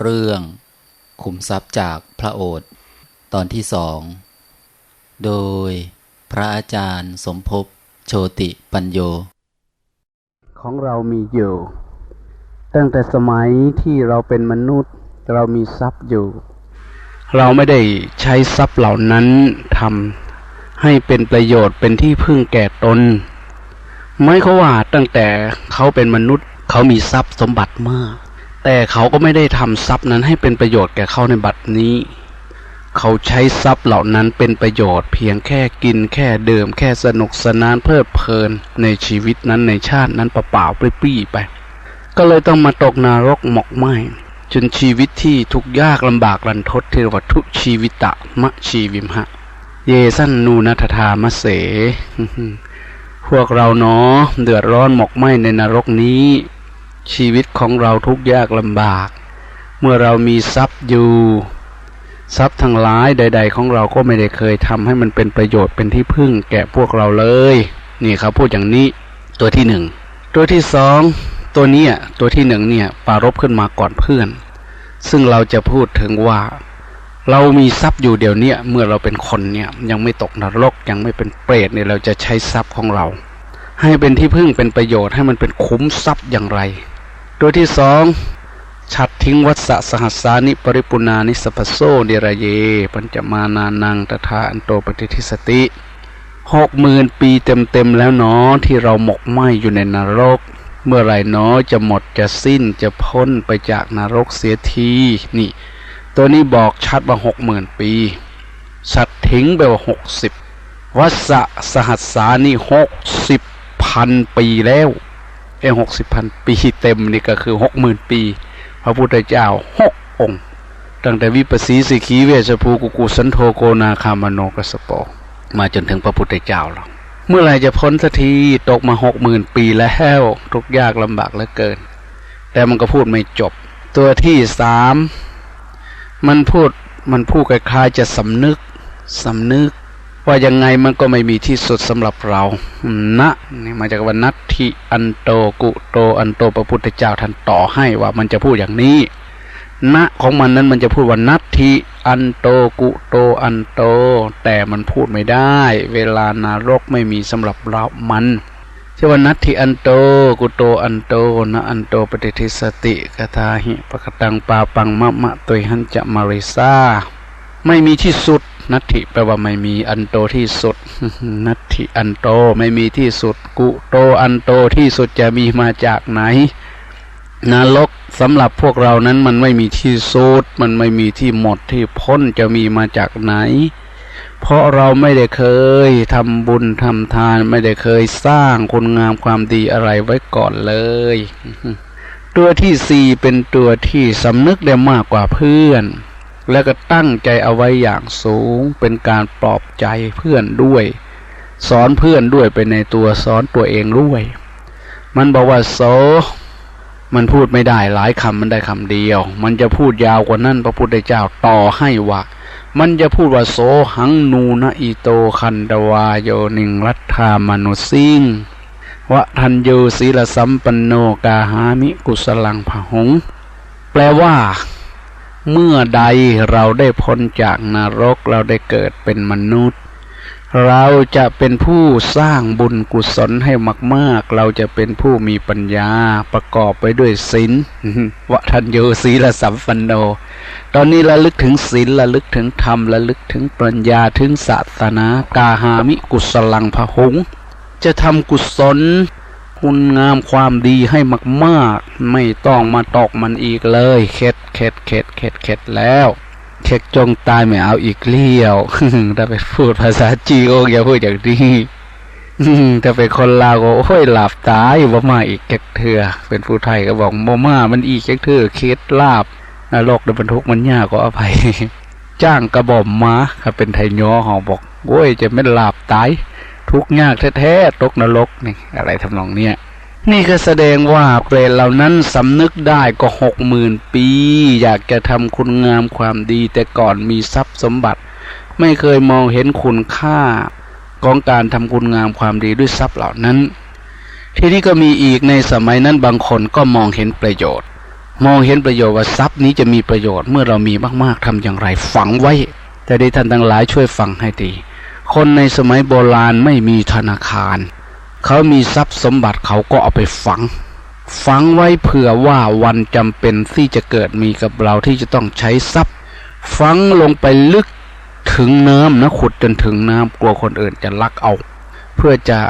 เรื่องขุมทรัพย์จากพระโอษฐ์ตอนที่สอง โดยพระอาจารย์สมภพโชติปัญโย ของเรามีอยู่ ตั้งแต่สมัยที่เราเป็นมนุษย์เรามีทรัพย์อยู่ เราไม่ได้ใช้ทรัพย์เหล่านั้นทำให้เป็นประโยชน์เป็นที่พึ่งแก่ตนไม่เขาว่าตั้งแต่เขาเป็นมนุษย์เขามีทรัพย์สมบัติมาก แต่เขาก็ไม่ได้ทำทรัพย์นั้นให้เป็นประโยชน์แก่เขาในบัดนี้ เขาใช้ทรัพย์เหล่านั้นเป็นประโยชน์ เพียงแค่กินแค่เดิม แค่สนุกสนานเพลิดเพลินในชีวิตนั้นในชาตินั้นเปล่าๆปรี้ไป ก็เลยต้องมาตกนรกหมกไหมจนชีวิตที่ทุกยากลำบากรันทดเรียกว่าทุชีวิตะมะชีวิมหะ เยสันนูนัทธามะเส พวกเราเนาะเดือดร้อนหมกไหมในนรกนี้ ชีวิตของเราทุกยากลำบาก เมื่อเรามีทรัพย์อยู่ทรัพย์ทั้งหลายใด ๆ ของเราก็ไม่ได้เคยทำให้มันเป็นประโยชน์เป็นที่พึ่งแก่พวกเราเลย นี่เขาพูดอย่างนี้ตัวที่หนึ่งตัวที่สองตัวนี้ตัวที่หนึ่งเนี่ยปารบขึ้นมาก่อนเพื่อน ซึ่งเราจะพูดถึงว่า เรามีทรัพย์อยู่เดี๋ยวนี้เมื่อเราเป็นคนเนี่ยยังไม่ตกนรกยังไม่เป็นเปรตเนี่ยเราจะใช้ทรัพย์ของเรา ให้เป็นที่พึ่งเป็นประโยชน์ให้มันเป็นคุ้มทรัพย์อย่างไร ตัวที่สองชัดทิ้งวัฏสสหัสานิปริปุนานิสปโซเดรเย ปัญจมานานังตถาอันโตปฏิทิสติหกหมื่นปีเต็มๆแล้วเนาะที่เราหมกไหมอยู่ในนรก เมื่อไรเนาะจะหมดจะสิ้นจะพ้นไปจากนรกเสียทีนี่ ตัวนี้บอกชัดว่าหกหมื่นปีสัตทิ้งไปว่าหกสิบวัฏสสหัสสานี่หกสิบพันปีแล้ว ไอ้หกสิบพันปีเต็มนี่ก็คือหกหมื่นปี พระพุทธเจ้าหกองค์ตั้งแต่วิปัสสีสิขีเวชภูกุกุสันโธโกนาคามโนกัสสโปมาจนถึงพระพุทธเจ้าเราเมื่อไหร่จะพ้นสักทีตกมาหกหมื่นปีแล้วทุกยากลำบากเหลือเกิน แต่มันก็พูดไม่จบ ตัวที่สามมันพูดมันพูดคล้ายๆจะสำนึกสำนึก ว่ายังไงมันก็ไม่มีที่สุดสำหรับเรานะนี่มาจากวันนัตทิอันโตกุโตอันโตพระพุทธเจ้าท่านต่อให้ว่ามันจะพูดอย่างนี้ณของมันนั้นมันจะพูดว่านัตทิอันโตกุโตอันโต แต่มันพูดไม่ได้ เวลานารกไม่มีสำหรับเรามันชื่อว่านัตทิอันโตกุโตอันโตนะอันโตปฏิทิสติกทาหิปะกตังปาปังมะมะตุยหันจะมาริซาไม่มีที่สุด นัตถิแปลว่าไม่มีอันโตที่สุด นัตถิอันโตไม่มีที่สุด กุโตอันโตที่สุดจะมีมาจากไหนนรกสำหรับพวกเรานั้นมันไม่มีที่สุด มันไม่มีที่หมดที่พ้นจะมีมาจากไหน เพราะเราไม่ได้เคยทำบุญทำทานไม่ได้เคยสร้างคุณงามความดีอะไรไว้ก่อนเลย ตัวที่สี่เป็นตัวที่สำนึกได้มากกว่าเพื่อน แล้วก็ตั้งใจเอาไว้อย่างสูงเป็นการปลอบใจเพื่อนด้วย สอนเพื่อนด้วยไปในตัวสอนตัวเองด้วย มันบอกว่าโซมันพูดไม่ได้หลายคำมันได้คำเดียว มันจะพูดยาวกว่านั้นพระพุทธเจ้าต่อให้ว่า มันจะพูดว่าโสหังนูนะอิโตคันดวาโยนิงรัตธามนุสิงวะทันโยศีลสัมปันโนกาหามิกุสลังพหง แปลว่า เมื่อใดเราได้พ้นจากนรกเราได้เกิดเป็นมนุษย์ เราจะเป็นผู้สร้างบุญกุศลให้มากๆ เราจะเป็นผู้มีปัญญาประกอบไปด้วยศีลวะทันโยศีลสัมปันโน ตอนนี้ระลึกถึงศีลระลึกถึงธรรมระลึกถึงปัญญาถึงศาสนากาหามิกุศลังพหงจะทำกุศล คุณงามความดีให้มากๆ ไม่ต้องมาตอกมันอีกเลยเข็ดเข็ดเข็ดเข็ดเข็ดแล้วเข็ดจงตายไม่เอาอีกเลี้ยวถ้าไปพูดภาษาจีนก็อย่าพูดอย่างนี้ถ้าเป็นคนลาวก็โอ้ยหลับตายบ่มาอีกแกเถื่อเป็นผู้ไทยก็บอกบ่มามันอีกแกเถื่อเค็ดลาบนรกในบรรทุกมันยากก็อภัยจ้างกระบอกมาถ้าเป็นไทยย้อหอบอกโอ้ยจะไม่หลับตาย ทุกข์ยากแท้ๆตกนรกนี่อะไรทำนองเนี้ยนี่ก็แสดงว่าเปรตเหล่านั้นสำนึกได้ก็หกหมื่นปี อยากจะทำคุณงามความดีแต่ก่อนมีทรัพย์สมบัติ ไม่เคยมองเห็นคุณค่าของการทำคุณงามความดีด้วยทรัพย์เหล่านั้น ทีนี้ก็มีอีกในสมัยนั้นบางคนก็มองเห็นประโยชน์ มองเห็นประโยชน์ว่าทรัพย์นี้จะมีประโยชน์เมื่อเรามีมากๆทำอย่างไรฝังไว้ แต่ได้ท่านทั้งหลายช่วยฟังให้ดี คนในสมัยโบราณไม่มีธนาคาร เขามีทรัพย์สมบัติเขาก็เอาไปฝัง ฝังไว้เผื่อว่าวันจำเป็นที่จะเกิดมีกับเราที่จะต้องใช้ทรัพย์ ฝังลงไปลึกถึงน้ำนะขุดจนถึงน้ำกลัวคนอื่นจะลักเอา เพื่อจะ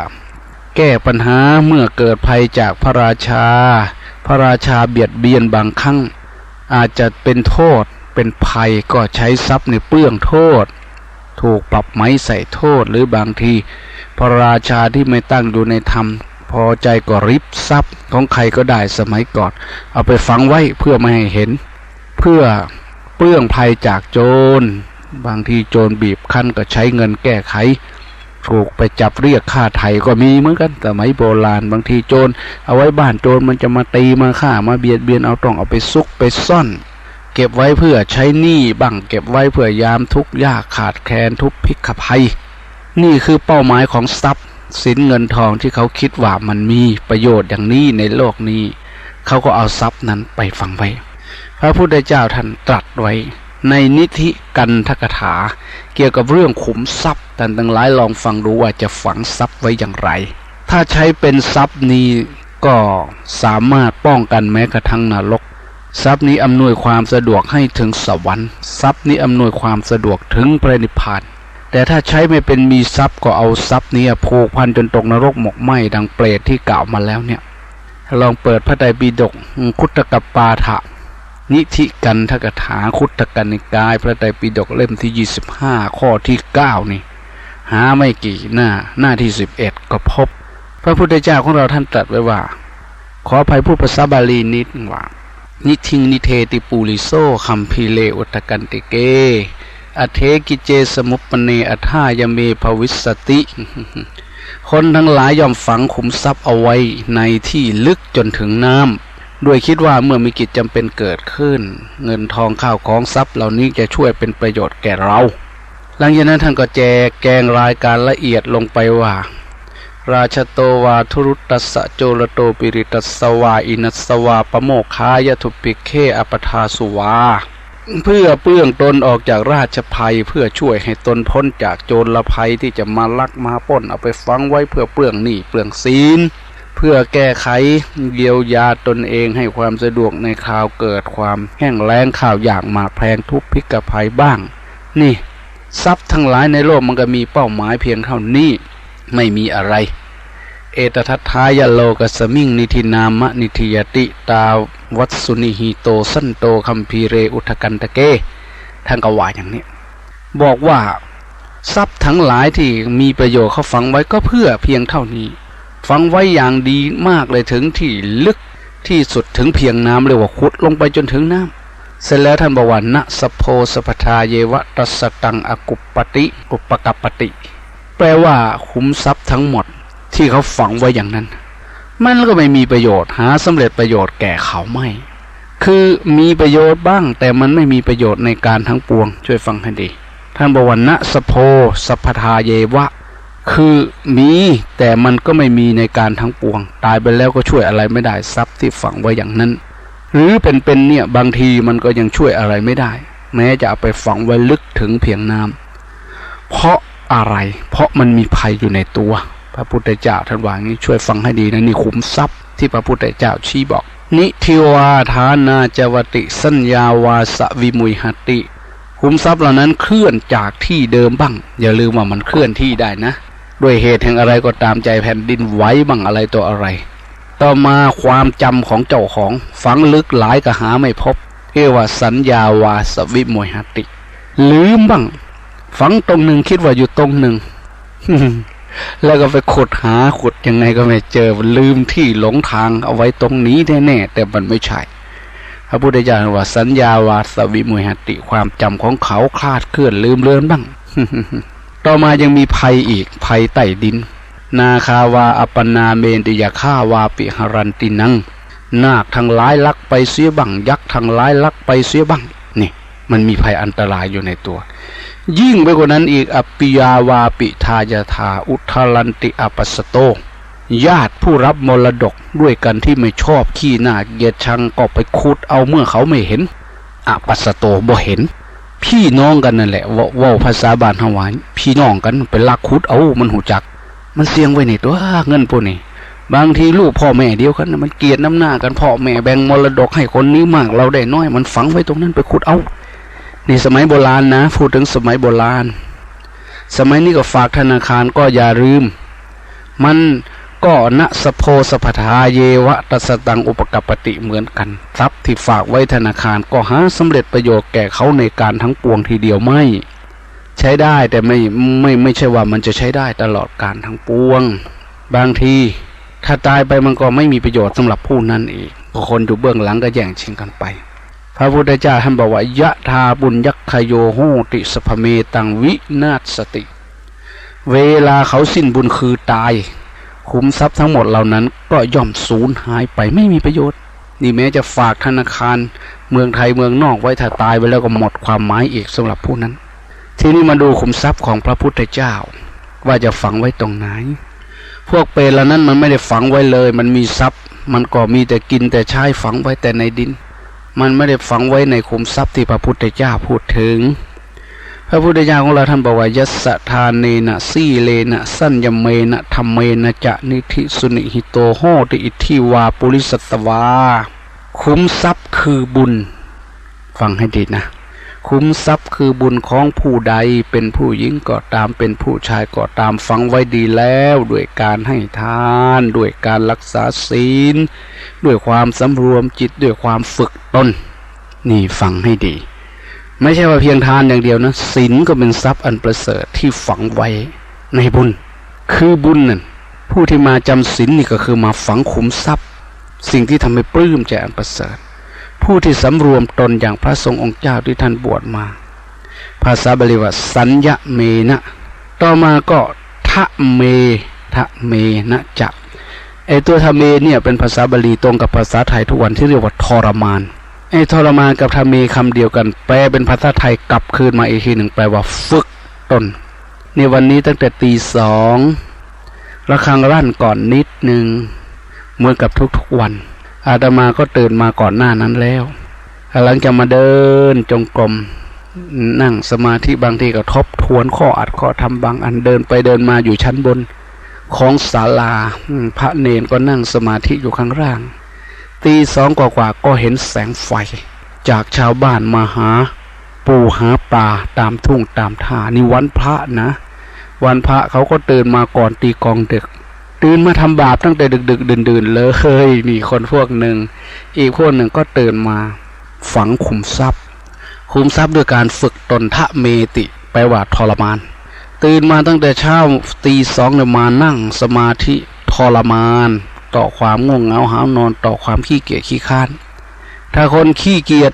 แก้ปัญหาเมื่อเกิดภัยจากพระราชา พระราชาเบียดเบียนบางครั้ง อาจจะเป็นโทษเป็นภัยก็ใช้ทรัพย์ในเปลื้องโทษ ถูกปรับไหมใส่โทษหรือบางที พระราชาที่ไม่ตั้งอยู่ในธรรม พอใจก็ริบทรัพย์ของใครก็ได้สมัยก่อน เอาไปฝังไว้เพื่อไม่ให้เห็น เพื่อเปลื้องภัยจากโจร บางทีโจรบีบคั้นก็ใช้เงินแก้ไข ถูกไปจับเรียกค่าไถ่ก็มีเหมือนกันสมัยโบราณ บางทีโจรเอาไว้บ้านโจรมันจะมาตีมาฆ่ามาเบียดเบียนเอาต้องเอาไปซุกไปซ่อน เก็บไว้เพื่อใช้หนี้บ้างเก็บไว้เพื่อยามทุกยากขาดแคลนทุกพิกภัย นี่คือเป้าหมายของทรัพย์สินเงินทองที่เขาคิดว่ามันมีประโยชน์อย่างนี้ในโลกนี้ เขาก็เอาทรัพย์นั้นไปฝังไว้ พระพุทธเจ้าท่านตรัสไว้ในนิธิกันทกถา เกี่ยวกับเรื่องขุมทรัพย์ท่านทั้งหลายลองฟังดูว่าจะฝังทรัพย์ไว้อย่างไร ถ้าใช้เป็นทรัพย์นี้ก็สามารถป้องกันแม้กระทั่งนรก ทรัพย์นี้อำนวยความสะดวกให้ถึงสวรรค์ทรัพย์นี้อำนวยความสะดวกถึงพระนิพพาน แต่ถ้าใช้ไม่เป็นมีทรัพย์ก็เอาทรัพย์นี้ผูกพันจนตกนรกหมกไหมดังเปรตที่กล่าวมาแล้วเนี่ย ลองเปิดพระไตรปิฎกคุตตกปาฐะนิธิกันทกถาคุตตกันนิกาย พระไตรปิฎกเล่มที่ 25 ข้อที่ 9 นี่ หาไม่กี่หน้าหน้าที่ 11 ก็พบ พระพุทธเจ้าของเราท่านตรัสไว้ว่า ขออภัยผู้ภาษาบาลีนิดว่า นิทิงนิเทติปูลิโซคัมพีเลอุตกันติเก อเทกิเจสมุปปเนอธายเมภวิสสติ คนทั้งหลายย่อมฝังขุมทรัพย์เอาไว้ในที่ลึกจนถึงน้ำด้วยคิดว่าเมื่อมีกิจจำเป็นเกิดขึ้น เงินทองข้าวของทรัพย์เหล่านี้จะช่วยเป็นประโยชน์แก่เรา หลังจากนั้นท่านก็แจกแกงรายการละเอียดลงไปว่า ราชโตวาทุรุตัสสะโจรโตปิริตัสวาอินัสวาปโมคายทุปิเคอปทาสุวา เพื่อเปื้องตนออกจากราชภัยเพื่อช่วยให้ตนพ้นจากโจรภัยที่จะมาลักมาปล้นเอาไปฝังไว้เพื่อเปลืองหนี้เปลืองศีลเพื่อแก้ไขเยียวยาตนเองให้ความสะดวกในคราวเกิดความแห้งแล้งข่าวอย่างมาแพงทุกพิกภัยบ้าง นี่ ทรัพย์ทั้งหลายในโลกมันก็มีเป้าหมายเพียงเท่านี้ ไม่มีอะไร เอตทัทายโลกสมิงนิธินามะนิธิยติตาวัตสุนิหิโตสันโตคัมภีเรอุทกันตะเกท่านก็ว่าอย่างนี้ บอกว่าทรัพย์ทั้งหลายที่มีประโยชน์เขาฝังไว้ก็เพื่อเพียงเท่านี้ ฝังไว้อย่างดีมากเลยถึงที่ลึกที่สุดถึงเพียงน้ำเรียกว่าขุดลงไปจนถึงน้ำเสร็จแล้วท่านบอกว่านะสโพสปทาเยวะตัสตังอกุปปติกุปปกัปปติ แปลว่าขุมทรัพย์ทั้งหมดที่เขาฝังไว้อย่างนั้น มันก็ไม่มีประโยชน์หาสำเร็จประโยชน์แก่เขาไม่ คือมีประโยชน์บ้าง แต่มันไม่มีประโยชน์ในการทั้งปวง ช่วยฟังให้ดี ท่านบว่านะสโพสัพทาเยวะ คือมีแต่มันก็ไม่มีในการทั้งปวง ตายไปแล้วก็ช่วยอะไรไม่ได้ทรัพย์ที่ฝังไว้อย่างนั้น หรือเป็นๆเนี่ยบางทีมันก็ยังช่วยอะไรไม่ได้ แม้จะเอาไปฝังไว้ลึกถึงเพียงน้ำเพราะ อะไร เพราะมันมีภัยอยู่ในตัว พระพุทธเจ้าท่านวางนี้ช่วยฟังให้ดีนะนี่ขุมทรัพย์ที่พระพุทธเจ้าชี้บอก นิทิวาทานาจวติ สัญญาวาสวิมุยหติขุมทรัพย์เหล่านั้นเคลื่อนจากที่เดิมบ้าง อย่าลืมว่ามันเคลื่อนที่ได้นะ ด้วยเหตุแห่งอะไรก็ตามใจแผ่นดินไหวบ้างอะไรตัวอะไร ต่อมาความจำของเจ้าของฝังลึกหลายก็หาไม่พบเรียกว่าสัญญาวาสวิโมยหติ ลืมบ้าง ฝังตรงหนึ่งคิดว่าอยู่ตรงหนึ่งแล้วก็ไปขุดหาขุดยังไงก็ไม่เจอลืมที่หลงทางเอาไว้ตรงนี้แน่ๆแต่มันไม่ใช่พระพุทธเจ้าว่าสัญญาวาสวิมยหติความจำของเขาคลาดเคลื่อนลืมเลือนบ้าง ต่อมายังมีภัยอีกภัยใต้ดิน นาคาวาอปนาเมนติยาฆาวาปิหรันตินัง นาคทั้งหลายลักไปเสียบังยักษ์ทั้งหลายลักไปเสียบังนี่มันมีภัยอันตรายอยู่ในตัว ยิ่งไปกว่านั้นอีกอปิยาวาปิทายาธาอุทาลันติอปัสโต ญาติผู้รับมรดกด้วยกันที่ไม่ชอบขี้หน้าเกลียดชังก็ไปขุดเอาเมื่อเขาไม่เห็นอปัสโตบ่เห็น พี่น้องกันนั่นแหละว่าว่าภาษาบานฮาวายพี่น้องกันไปลักขุดเอามันหูจัก มันเสียงไว้ในตัวเงินพวกนี้บางทีลูกพ่อแม่เดียวกันมันเกลียดน้ำหน้ากันพ่อแม่แบ่งมรดกให้คนนี้มากเราได้น้อย มันฝังไว้ตรงนั้นไปขุดเอา นี่สมัยโบราณนะ พูดถึงสมัยโบราณ สมัยนี้ก็ฝากธนาคารก็อย่าลืม มันก็นะสโพสพทาเยวะตสตังอุปกัปปติเหมือนกัน ทรัพย์ที่ฝากไว้ธนาคารก็หาสำเร็จประโยชน์แก่เขาในการทั้งปวงทีเดียวไม่ ใช้ได้แต่ไม่ไม่ไม่ใช่ว่ามันจะใช้ได้ตลอดการทั้งปวง บางที ถ้าตายไปมันก็ไม่มีประโยชน์สำหรับผู้นั้นอีกคนอยู่เบื้องหลังก็แย่งชิงกันไป พระพุทธเจ้าท่านบอกว่ายะทาบุญยักขโยโหติสพเมตังวินาศสติ เวลาเขาสิ้นบุญคือตาย คุ้มทรัพย์ทั้งหมดเหล่านั้น ก็ย่อมสูญหายไปไม่มีประโยชน์ นี่แม้จะฝากธนาคาร เมืองไทยเมืองนอกไว้ถ้าตายไปแล้วก็หมดความหมายอีกสำหรับผู้นั้น ทีนี้มาดูขุมทรัพย์ของพระพุทธเจ้า ว่าจะฝังไว้ตรงไหน พวกเปรตเหล่านั้นมันไม่ได้ฝังไว้เลย มันมีทรัพย์ มันก็มีแต่กินแต่ใช้ฝังไว้แต่ในดิน มันไม่ได้ฝังไว้ในคุมทรัพย์ที่พระพุทธเจ้าพูดถึง พระพุทธเจ้าของเราท่านบอกว่ายัสทานเนนะสีเลนะสั้นยเมนะธรรมเมนะจะนิธิสุนิหิโตโหติอิทิวาปุริสตวา คุ้มทรัพย์คือบุญ ฟังให้ดีนะ คุ้มทรัพย์คือบุญของผู้ใดเป็นผู้หญิงก็ตามเป็นผู้ชายก็ตามฟังไว้ดีแล้วด้วยการให้ทาน ด้วยการรักษาศีล ด้วยความสำรวมจิตด้วยความฝึกตนนี่ฟังให้ดี ไม่ใช่ว่าเพียงทานอย่างเดียวนะศีลก็เป็นทรัพย์อันประเสริฐที่ฝังไว้ในบุญ คือบุญนั่นผู้ที่มาจำศีลนี่ก็คือมาฝังขุมทรัพย์ สิ่งที่ทำให้ปลื้มใจอันประเสริฐ ผู้ที่สำรวมตนอย่างพระทรงองค์เจ้าที่ท่านบวชมา ภาษาบาลีว่าสัญญเมนะ ต่อมาก็ทะเมทะเมนะจะไอตัวทะเมเนี่ยเป็นภาษาบาลีตรงกับภาษาไทยทุกวันที่เรียกว่าทรมานไอ้ทรมานกับทะเมคำเดียวกัน แปลเป็นภาษาไทยกลับคืนมาอีกทีหนึ่งแปลว่าฝึกตน ในวันนี้ตั้งแต่ตีสองระฆังรั่นก่อนนิดหนึ่งเหมือนกับทุกๆวัน อาตมาก็ตื่นมาก่อนหน้านั้นแล้วหลังจากมาเดินจงกรมนั่งสมาธิบางทีก็ทบทวนข้ออัดข้อทำบางอันเดินไปเดินมาอยู่ชั้นบนของศาลาพระเนนก็นั่งสมาธิอยู่ข้างล่าง ตีสองกว่าๆก็เห็นแสงไฟ จากชาวบ้านมาหา ปูหาปลาตามทุ่งตามท่านี่วันพระนะ วันพระเขาก็ตื่นมาก่อนตีกองดึก ตื่นมาทำบาปตั้งแต่ดึกดึกดื่นดื่นเลยนี่คนพวกหนึ่ง อีกพวกหนึ่งก็ตื่นมาฝังขุมทรัพย์ ขุมทรัพย์ด้วยการฝึกตนทะเมติแปว่าทรมาน ตื่นมาตั้งแต่เช้าตีสองเนี่ยมานั่งสมาธิทรมาน ต่อความง่วงเหงาหาวนอนต่อความขี้เกียจขี้ค้าน ถ้าคนขี้เกียจ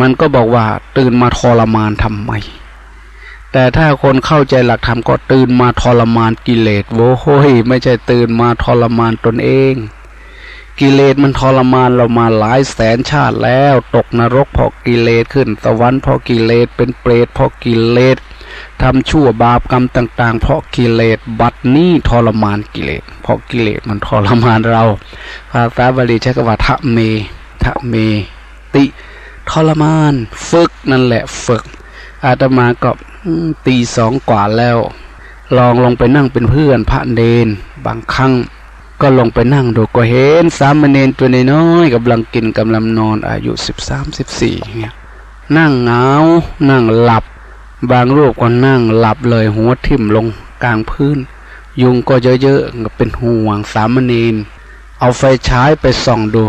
มันก็บอกว่าตื่นมาทรมานทำไม แต่ถ้าคนเข้าใจหลักธรรมก็ตื่นมาทรมานกิเลสโว้ยไม่ใช่ตื่นมาทรมานตนเอง กิเลสมันทรมานเรามาหลายแสนชาติแล้ว ตกนรกเพราะกิเลสขึ้นสวรรค์เพราะกิเลสเป็นเปรตเพราะกิเลสทำชั่วบาปกรรมต่าง ๆ เพราะกิเลสบัดนี้ทรมานกิเลสเพราะกิเลสมันทรมานเราภาษาบาลีใช้คำว่าทะเมทะเมติทรมาน ฝึกนั่นแหละฝึกอาตมาก็ ตีสองกว่าแล้ว ลองลงไปนั่งเป็นเพื่อนพระเนนบางครั้ง ก็ลงไปนั่งดูก็เห็นสามเณรตัวน้อยกำลังกินกำลังนอนอายุสิบสามสิบสี่เนี่ยนั่งเหงานั่งหลับ บางรูปก็นั่งหลับเลยหัวทิ่มลงกลางพื้น ยุงก็เยอะๆเป็นห่วงสามเณรเอาไฟฉายไปส่องดู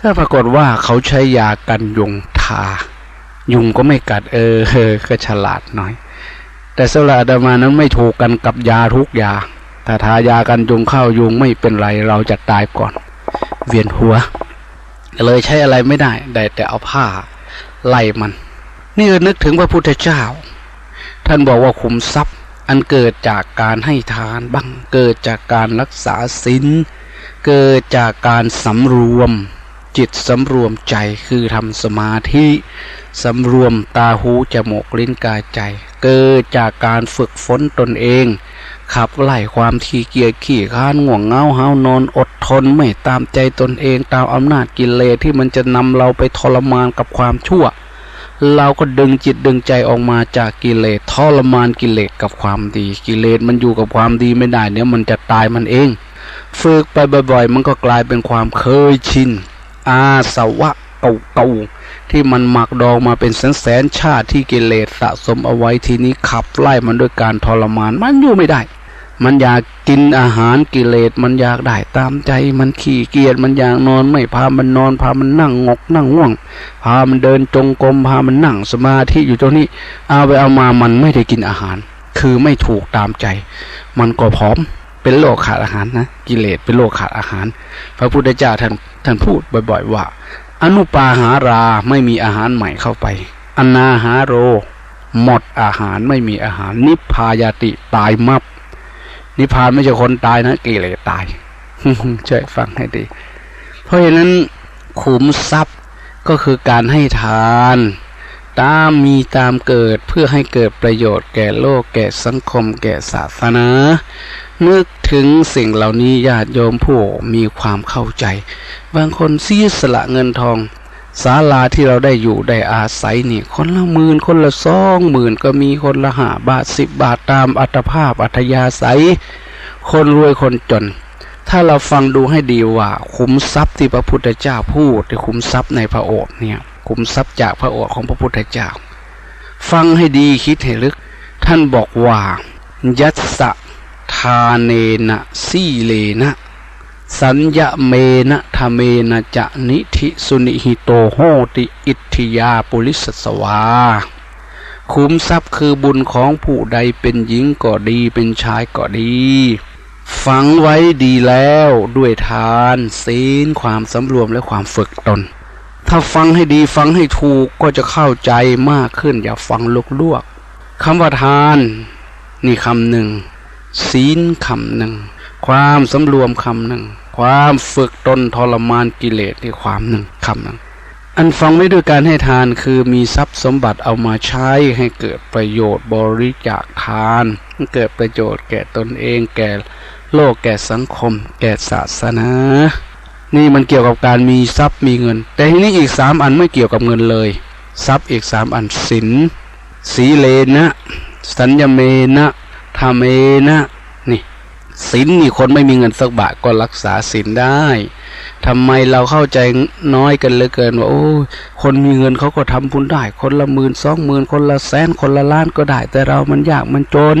ก็ปรากฏว่าเขาใช้ยากันยุงทา ยุงก็ไม่กัดเออเออก็ฉลาดหน่อย แต่สำหรับอามานั้นไม่ถูกกันกับยาทุกยา ถ้าทายากันยุงเข้ายุงไม่เป็นไรเราจะตายก่อน เวียนหัว เลยใช้อะไรไม่ได้ ได้แต่เอาผ้า ไล่มัน นี่นึกถึงพระพุทธเจ้า ท่านบอกว่าขุมทรัพย์ อันเกิดจากการให้ทานบ้างเกิดจากการรักษาศีลเกิดจากการสำรวม จิตสำรวมใจคือทำสมาธิสำรวมตาหูจมูกลิ้นกายใจ เกิดจากการฝึกฝนตนเอง ขับไล่ความขี้เกียจขี้ค้านง่วงเงาห้านอนอดทนไม่ตามใจตนเองตามอำนาจกิเลสที่มันจะนำเราไปทรมานกับความชั่ว เราก็ดึงจิตดึงใจออกมาจากกิเลสทรมานกิเลสกับความดี กิเลสมันอยู่กับความดีไม่ได้เนี่ยมันจะตายมันเอง ฝึกไปบ่อยๆ มันก็กลายเป็นความเคยชิน อาสวะเก่าๆที่มันหมักดองมาเป็นแสนแสนๆชาติที่กิเลสสะสมเอาไว้ทีนี้ขับไล่มันด้วยการทรมานมันอยู่ไม่ได้ มันอยากกินอาหารกิเลสมันอยากได้ตามใจ มันขี้เกียจมันอยากนอนไม่พามันนอนพามันนั่งงกนั่งง่วง พามันเดินจงกรมพามันนั่งสมาธิอยู่ตรงนี้เอาไปเอามามันไม่ได้กินอาหาร คือไม่ถูกตามใจ มันก็ผอม เป็นโรคขาดอาหารนะกิเลสเป็นโรคขาดอาหาร พระพุทธเจ้าท่านท่านพูดบ่อย ๆ ว่า อนุปาหาราไม่มีอาหารใหม่เข้าไปอนาหาโร หมดอาหารไม่มีอาหาร นิพพายาติตายมับ นิพพานไม่ใช่คนตายนะกิเลสตายช่วยฟังให้ดี เพราะฉะนั้นขุมทรัพย์ก็คือการให้ทาน ตามมีตามเกิดเพื่อให้เกิดประโยชน์แก่โลกแก่สังคม แก่ศาสนา นึกถึงสิ่งเหล่านี้ญาติโยมผู้มีความเข้าใจ บางคนเสียสละเงินทองศาลาที่เราได้อยู่ได้อาศัยนี่ คนละหมื่นคนละสองหมื่นก็มีคนละห้าบาทสิบบาทตามอัตภาพอัธยาศัย คนรวยคนจน ถ้าเราฟังดูให้ดีว่าขุมทรัพย์ที่พระพุทธเจ้าพูดที่ขุมทรัพย์ในพระโอษฐ์เนี่ยขุมทรัพย์จากพระโอษฐ์ของพระพุทธเจ้า ฟังให้ดีคิดให้ลึก ท่านบอกว่า ยัสสะาเนนะสีเลนะ สัญญเมนะทะเมนะจะนิธิสุนิหิโตโหติอิทธิยาปุริสสวาขุมทรัพย์คือบุญของผู้ใดเป็นหญิงก็ดีเป็นชายก็ดี ฝังไว้ดีแล้วด้วยทานศีลความสำรวมและความฝึกตน ถ้าฟังให้ดีฟังให้ถูกก็จะเข้าใจมากขึ้นอย่าฟังลวกๆคำว่าทาน นี่คำหนึ่ง ศีลคำหนึ่ง ความสำรวมคำหนึ่ง ความฝึกตนทรมานกิเลสที่ความหนึ่งคำหนึ่ง อันฟังไม่ด้วยการให้ทานคือมีทรัพย์สมบัติเอามาใช้ให้เกิดประโยชน์บริจาคทาน เกิดประโยชน์แก่ตนเองแก่โลกแก่สังคม แก่ศาสนานี่มันเกี่ยวกับการมีทรัพย์มีเงิน แต่ทีนี้อีกสามอันไม่เกี่ยวกับเงินเลย ทรัพย์อีกสามอันศีลสีเลนะ สัญญเมนะ ธรรมเมนะนี่ศีลนี่คนไม่มีเงินสักบาทก็รักษาศีลได้ทำไมเราเข้าใจน้อยกันเหลือเกินว่าโอ้คนมีเงินเขาก็ทำบุญได้ คนละหมื่นสองหมื่นคนละแสนคนละล้านก็ได้ แต่เรามันยากมันจน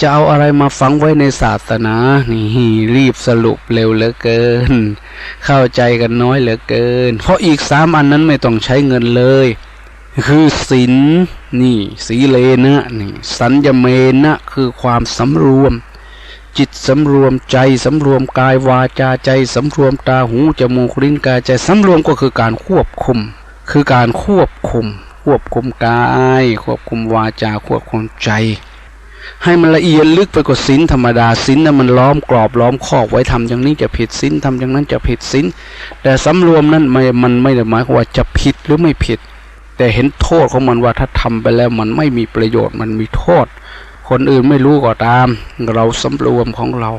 จะเอาอะไรมาฝังไว้ในศาสนา นี่รีบสรุปเร็วเหลือเกิน เข้าใจกันน้อยเหลือเกิน เพราะอีกสามอันนั้นไม่ต้องใช้เงินเลย คือศีล นี่สีเลนะนี่สัญญเมนะคือความสำรวม จิตสำรวมใจสำรวมกายวาจาใจสำรวมตาหูจมูกลิ้นกายใจสำรวมก็คือการควบคุม คือการควบคุม ควบคุมกาย ควบคุมวาจาควบคุมใจ ให้มันละเอียดลึกไปกว่าศีลธรรมดาศีลนั้นมันล้อมกรอบล้อมคอกไว้ทำอย่างนี้จะผิดศีลทำอย่างนั้นจะผิดศีลแต่สำรวมนั้นไม่มันไม่ได้หมายความว่าจะผิดหรือไม่ผิด แต่เห็นโทษของมันว่าถ้าทำไปแล้วมันไม่มีประโยชน์มันมีโทษ คนอื่นไม่รู้ก็ตาม เราสำรวมของเรา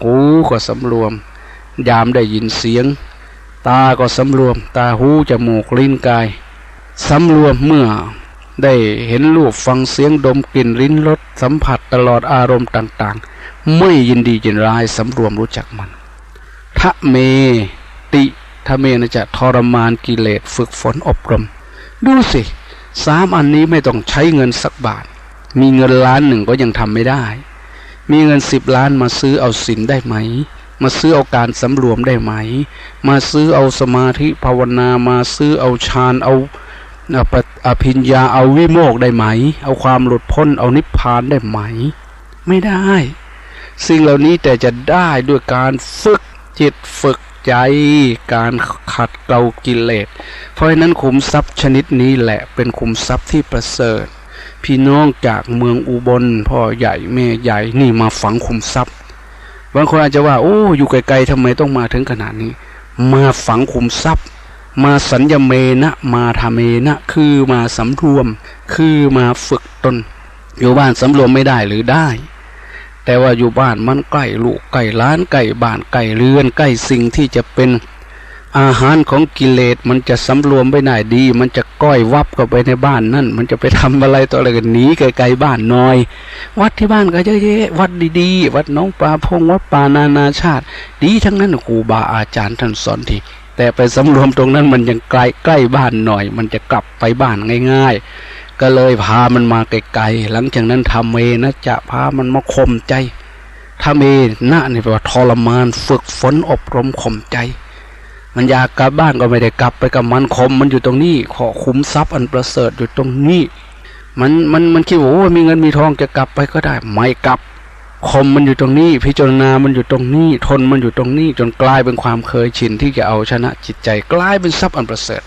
หูก็สำรวม ยามได้ยินเสียง ตาก็สำรวม ตาหูจมูกลิ้นกายสำรวมเมื่อได้เห็นรูปฟังเสียงดมกลิ่นลิ้นรสสัมผัสตลอดอารมณ์ต่าง ๆ ไม่ยินดียินร้ายสำรวมรู้จักมันทะเมติทะเมนะจะทรมานกิเลสฝึกฝนอบรม ดูสิสามอันนี้ไม่ต้องใช้เงินสักบาท มีเงินล้านหนึ่งก็ยังทำไม่ได้ มีเงินสิบล้านมาซื้อเอาสินได้ไหม มาซื้อเอาการสำรวมได้ไหม มาซื้อเอาสมาธิภาวนามาซื้อเอาฌานเอาอภิญญาเอาวิโมกได้ไหม เอาความหลุดพ้นเอานิพพานได้ไหม ไม่ได้ สิ่งเหล่านี้แต่จะได้ด้วยการฝึกจิตฝึก ใจการขัดเกลากิเลส เพราะฉะนั้นขุมทรัพย์ชนิดนี้แหละเป็นขุมทรัพย์ที่ประเสริฐ พี่น้องจากเมืองอุบลพ่อใหญ่แม่ใหญ่นี่มาฝังขุมทรัพย์บางคนอาจจะว่าโอ้อยู่ไกลๆทำไมต้องมาถึงขนาดนี้ มาฝังขุมทรัพย์ มาสัญญเมนะมาทาเมนะคือมาสำรวม คือมาฝึกตน อยู่บ้านสำรวมไม่ได้หรือได้ แต่ว่าอยู่บ้านมันใกล้ลูกใกล้ล้านใกล้บ้านใกล้เรือนใกล้สิ่งที่จะเป็นอาหารของกิเลสมันจะสำรวมไปไหนดี มันจะก้อยวับเข้าไปในบ้านนั่น มันจะไปทำอะไรต่ออะไรกันหนีไกลๆบ้านน่อย วัดที่บ้านก็เยอะแยะวัดดีๆ วัดน้องปลาพงวัดปานานาชาติ ดีทั้งนั้นครูบาอาจารย์ท่านสอนทีแต่ไปสำรวมตรงนั้นมันยังไกลใกล้บ้านหน่อย มันจะกลับไปบ้านง่าย ๆ ก็เลยพามันมาไกลๆหลังจากนั้นทำเอนะจะพามันมาข่มใจทำเอนะนี่แปลว่าทรมานฝึกฝนอบรมข่มใจ มันอยากกลับบ้านก็ไม่ได้กลับไปกับมันคมมันอยู่ตรงนี้ ขอคุ้มทรัพย์อันประเสริฐอยู่ตรงนี้ มันมันมันคิดว่าโอ้มีเงินมีทองจะกลับไปก็ได้ไม่กลับคมมันอยู่ตรงนี้ พิจารณามันอยู่ตรงนี้ ทนมันอยู่ตรงนี้ จนกลายเป็นความเคยชินที่จะเอาชนะจิตใจ กลายเป็นทรัพย์อันประเสริฐ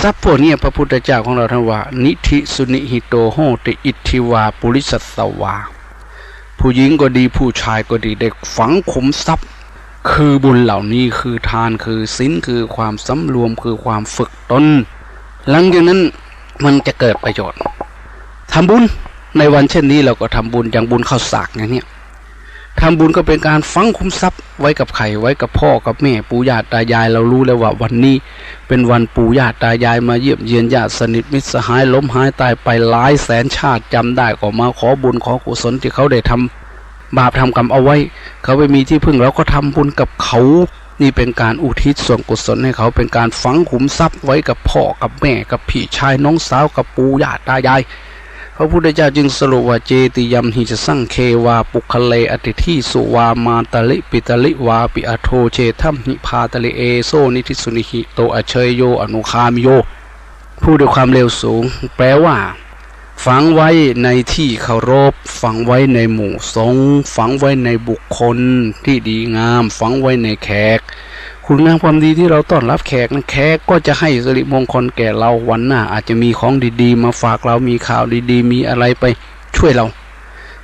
ทรัพย์พวกนี้พระพุทธเจ้าของเราท่านว่า นิธิสุนิหิโตโหติอิทธิวาปุริสัสวา ผู้หญิงก็ดีผู้ชายก็ดีได้ฝังขุมทรัพย์ คือบุญเหล่านี้คือทานคือศีลคือความสำรวมคือความฝึกตนหลังจากนั้นมันจะเกิดประโยชน์ทำบุญในวันเช่นนี้เราก็ทำบุญอย่างบุญข้าวสากอย่างเนี้ย ทำบุญก็เป็นการฝังคุ้มทรัพย์ไว้กับใครไว้กับพ่อกับแม่ปู่ย่าตายายเรารู้แล้วว่าวันนี้ เป็นวันปู่ย่าตายายมาเยี่ยมเยียนญาติสนิทมิตรสหายล้มหายตายไปหลายแสนชาติจำได้ก็มาขอบุญขอกุศลที่เขาได้ทำบาปทำกรรมเอาไว้ เขาไปมีที่พึ่งเราก็ทำบุญกับเขา นี่เป็นการอุทิศส่วนกุศลให้เขาเป็นการฝังขุมทรัพย์ไว้กับพ่อกับแม่กับพี่ชายน้องสาวกับปู่ย่าตายาย พระพุทธเจ้าจึงสรุปว่าเจติยมหิจะสั่งเควาปุคเลอติที่สุวามาตลิปิตลิวาปิอโทเจทัมหิพาตลิเอโซนิทิสุนิหิโตอเชยโยอนุคามโยผู้ด้วยความเร็วสูง แปลว่า ฝังไว้ในที่เคารพ ฝังไว้ในหมู่สง ฝังไว้ในบุคคลที่ดีงาม ฝังไว้ในแขก คุณงามความดีที่เราต้อนรับแขกนะแขกก็จะให้สิริมงคลแก่เราวันหน้า อาจจะมีของดีๆ มาฝากเรามีข่าวดีๆ มีอะไรไปช่วยเรา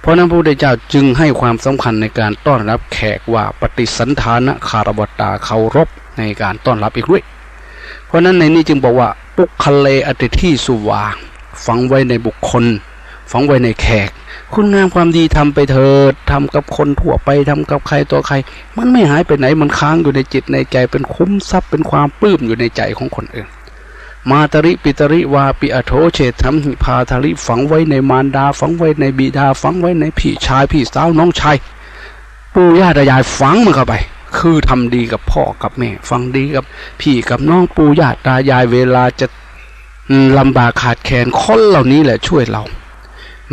เพราะนั้นพระพุทธเจ้าจึงให้ความสำคัญในการต้อนรับแขกว่าปฏิสันฐานะคารวตาเคารพในการต้อนรับอีกด้วย เพราะนั้นในนี้จึงบอกว่าปุคเลอติที่สุวาฝังไว้ในบุคคล ฝังไว้ในแขก คุณงามความดีทำไปเถิดทำกับคนทั่วไปทำกับใครตัวใคร มันไม่หายไปไหนมันค้างอยู่ในจิตในใจเป็นคุ้มทรัพย์เป็นความปลื้มอยู่ในใจของคนอื่น มาตริปิตริวาปิอโทเฉธรรมหิพาทริฝังไว้ในมารดา ฝังไว้ในบิดา ฝังไว้ในพี่ชายพี่สาวน้องชายปู่ย่าตายายฝังมันเข้าไป คือทำดีกับพ่อกับแม่ ฟังดีกับพี่กับน้องปู่ย่าตายายเวลาจะลำบากขาดแคลนคนเหล่านี้แหละช่วยเรา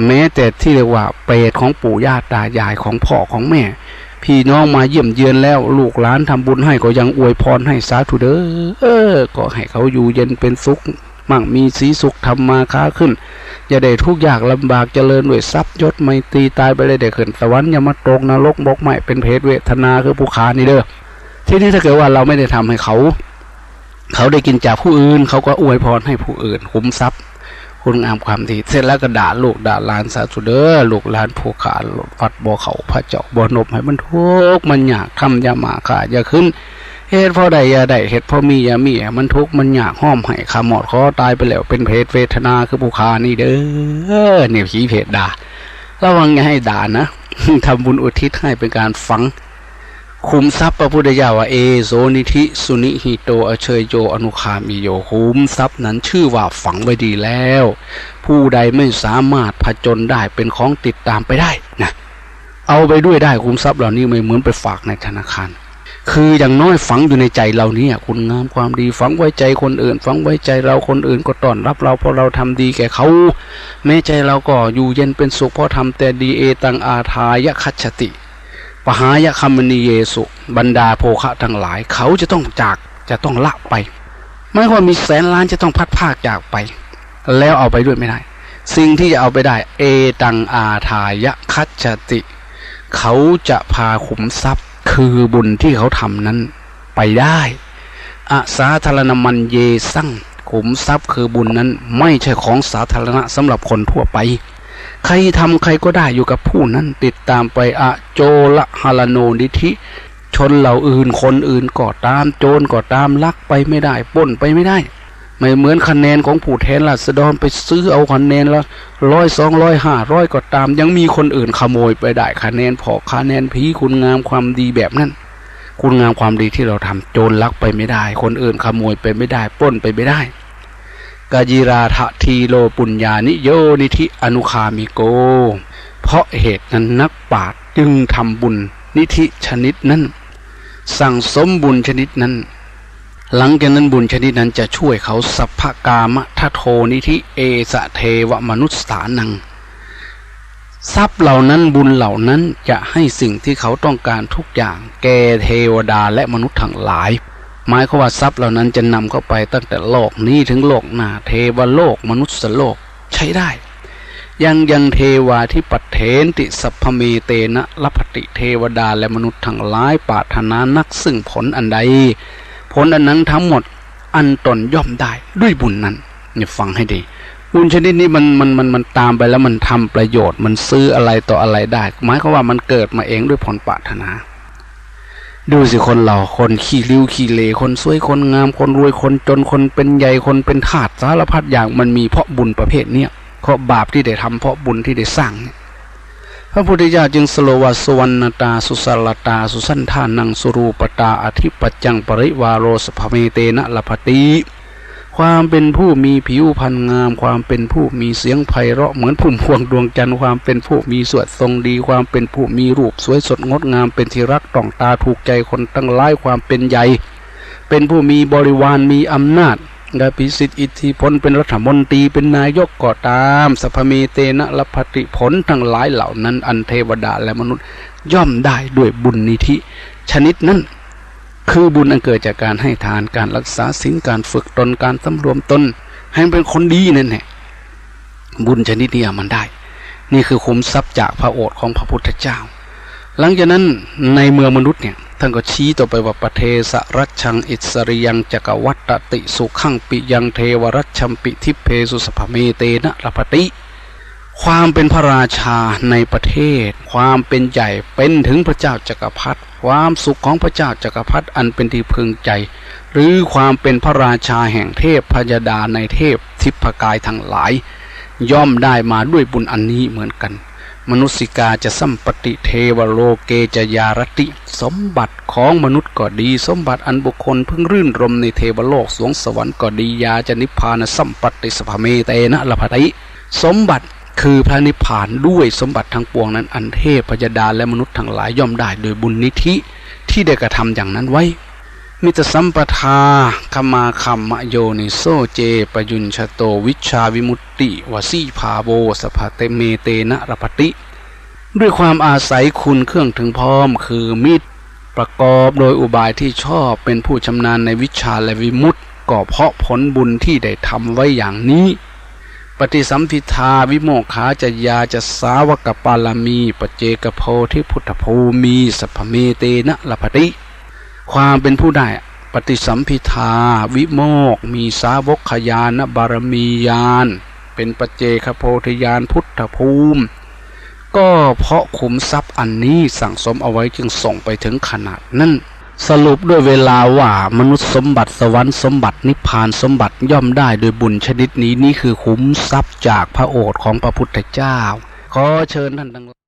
แม้แต่ที่เรียกว่าเปรตของปู่ย่าตายายของพ่อของแม่ พี่น้องมาเยี่ยมเยือนแล้ว ลูกหลานทำบุญให้ก็ยังอวยพรให้สาธุเด้อเออ ก็ให้เขาอยู่เย็นเป็นสุข มั่งมีสีสุขทำมาค้าขึ้น อย่าได้ทุกข์ยากลำบากเจริญด้วยทรัพย์ยศไม่ตีตายไปเลยเด็กขึ้นสวรรค์อย่ามาตกนรกบกใหม่เป็นเพศเวทนาคือผู้ขานี่เด้อทีนี้ถ้าเกิดว่าเราไม่ได้ทำให้เขา เขาได้กินจากผู้อื่น เขาก็อวยพรให้ผู้อื่นคุ้มทรัพย์ คุณงามความดี เสร็จแล้วก็ด่าลูกด่าหลานสาธุเด้อลูกหลานผู้ขาวัดบ่อเขาพระเจ้าบ่อนบให้มันทุกข์มันอยากทำอยามาขาอย่าขึ้นเหตุพราะใดอย่าได้เหตุพราะมีอย่ามีมันทุกข์มันอยากห้อมให้ขาหมอดคอตายไปแล้วเป็นเพศเวทนาคือผู้ขานี่เด้อเนี่ยผีเพศด่าระวังอย่าให้ด่านะทำบุญอุทิศให้เป็นการฝัง คุมทรัพย์พระพุทธเจ้าว่าเอโซนิธิสุนิหิโตอเชยโยอนุคามิโยคุมทรัพย์นั้นชื่อว่าฝังไว้ดีแล้ว ผู้ใดไม่สามารถผจญได้เป็นของติดตามไปได้นะเอาไปด้วยได้คุมทรัพย์เหล่านี้ไม่เหมือนไปฝากในธนาคาร คืออย่างน้อยฝังอยู่ในใจเราเนี่ยคุณงามความดีฝังไว้ใจคนอื่น ฝังไว้ใจเราคนอื่นก็ต้อนรับเราเพราะเราทำดีแก่เขา แม้ใจเราก็อยู่เย็นเป็นสุขเพราะทำแต่ดีเอตังอาทายะคัจฉติ ปหายคัมมณีเยสุ บรรดาโภคะทั้งหลาย เขาจะต้องจากจะต้องละไปไม่ว่ามีแสนล้านจะต้องพัดภาคจากไป แล้วเอาไปด้วยไม่ได้ สิ่งที่จะเอาไปได้ เอตังอาทายะคัจติ เขาจะพาขุมทรัพย์คือบุญที่เขาทำนั้นไปได้อาสาธารณมันเยสั่งขุมทรัพย์คือบุญนั้น ไม่ใช่ของสาธารณะสำหรับคนทั่วไป ใครทำใครก็ได้อยู่กับผู้นั้นติดตามไปอะโจละฮาลโนนิธิชนเหล่าอื่นคนอื่นก็ตามโจรก็ตามลักไปไม่ได้ป้นไปไม่ได้ ไม่เหมือนคะแนนของผู้แทนราษฎรไปซื้อเอาคะแนนละร้อยสองร้อยห้าร้อยก็ตาม ยังมีคนอื่นขโมยไปได้คะแนนพอคะแนนพีคุณงามความดีแบบนั้น คุณงามความดีที่เราทำโจรลักไปไม่ได้ คนอื่นขโมยไปไม่ได้ป้นไปไม่ได้ กายิราทะทีโลปุญญานิโยนิธิอนุคามิโก เพราะเหตุนั้นนักปราชญ์จึงทำบุญนิธิชนิดนั้น สั่งสมบุญชนิดนั้น หลังจากนั้นบุญชนิดนั้นจะช่วยเขาสัพพกามะทะโทนิธิเอสะเทวมนุษสานัง ทรัพย์เหล่านั้นบุญเหล่านั้นจะให้สิ่งที่เขาต้องการทุกอย่าง แก่เทวดาและมนุษย์ทั้งหลาย หมายความว่าทรัพย์เหล่านั้นจะนำเข้าไปตั้งแต่โลกนี้ถึงโลกหน้าเทวโลกมนุษย์โลกใช้ได้ ยังยังเทวาที่ปัตเถนติสัพพเมเตนะลัพติเทวดาและมนุษย์ทั้งหลายปาถนานักซึ่งผลอันใด ผลอันนั้นทั้งหมดอันตนย่อมได้ด้วยบุญนั้นเนี่ยฟังให้ดีบุญชนิดนี้มันมันมันมันตามไปแล้วมันทำประโยชน์ มันซื้ออะไรต่ออะไรได้ หมายความว่ามันเกิดมาเองด้วยผลปรารถนา ดูสิคนเราคนขี้ริ้วขี้เลคนสวยคนงามคนรวยคนจนคนเป็นใหญ่คนเป็นทาสสารพัดอย่างมันมีเพราะบุญประเภทเนี้ยเพราะบาปที่ได้ทำเพราะบุญที่ได้สร้างเนี่ยพระพุทธเจ้าจึงสโลวาสวรรณตาสุสลตาสุสันทานังสุรูปตาอธิปจจังปริวาโรสภเมเตนะลพติ ความเป็นผู้มีผิวพรรณงาม ความเป็นผู้มีเสียงไพเราะเหมือนพุ่มพวงดวงจันทร์ความเป็นผู้มีสวดทรงดี ความเป็นผู้มีรูปสวยสดงดงามเป็นที่รักต้องตาถูกใจคนตั้งหลายความเป็นใหญ่ เป็นผู้มีบริวารมีอำนาจได้พิสิทธิอิทธิพลเป็นรัฐมนตรีเป็นนายกก็ตาม สัพพเมเตนะลพติผลทั้งหลายเหล่านั้น อันเทวดาและมนุษย์ย่อมได้ด้วยบุญนิธิ ชนิดนั้น คือบุญอันเกิดจากการให้ทานการรักษาศีลการฝึกตนการสำรวมตนให้เป็นคนดีนั่นแหละบุญชนิดนี้มันได้ นี่คือคุ้มทรัพย์จากพระโอษฐ์ของพระพุทธเจ้า หลังจากนั้นในเมืองมนุษย์เนี่ยท่านก็ชี้ต่อไปว่าประเทสรัชังอิสริยังจักวัตติสุขังปิยังเทวรัชชัมปิทิเพสุสภเมเตนะรพติ ความเป็นพระราชาในประเทศ ความเป็นใหญ่เป็นถึงพระเจ้าจักรพรรดิความสุขของพระเจ้าจักรพรรดิอันเป็นที่พึงใจ หรือความเป็นพระราชาแห่งเทพพยดาในเทพทิพกายทั้งหลาย ย่อมได้มาด้วยบุญอันนี้เหมือนกัน มนุสิกาจะสัมปติเทวโลเกจยารติ สมบัติของมนุษย์ก็ดี สมบัติอันบุคคลเพิ่งรื่นรมในเทวโลกสวงสวรรค์ก็ดียาจะนิพพานสัมปติสภเมเตนะละพติสมบัติ คือพระนิพพานด้วยสมบัติทั้งปวงนั้น อันเทพพยดาและมนุษย์ทั้งหลายย่อมได้โดยบุญนิธิที่ได้กระทำอย่างนั้นไว้มิตรสัมปทาขมาคัมมโยนิโซเจ ปยุญชโตวิชาวิมุตติวสีภาโวสภเตเมเตนะรปติ ด้วยความอาศัยคุณเครื่องถึงพร้อมคือมิตร ประกอบโดยอุบายที่ชอบเป็นผู้ชำนาญในวิชาและวิมุตติก็เพราะผลบุญที่ได้ทำไว้อย่างนี้ ปฏิสัมพิทาวิโมกขาจะยาจะสาวกปาลามีปเจกโพธิพุทธภูมิสัพพเมเตนะลพติ ความเป็นผู้ได้ปฏิสัมพิทาวิโมกมีสาวกขยานบารมียาน เป็นปเจกโพธิยานพุทธภูมิ ก็เพราะขุมทรัพย์อันนี้สั่งสมเอาไว้จึงส่งไปถึงขนาดนั้น สรุปด้วยเวลาว่ามนุษย์สมบัติสวรรค์สมบัตินิพพานสมบัติย่อมได้โดยบุญชนิดนี้นี่คือขุมทรัพย์จากพระโอษฐ์ของพระพุทธเจ้า ขอเชิญท่านทั้งหลาย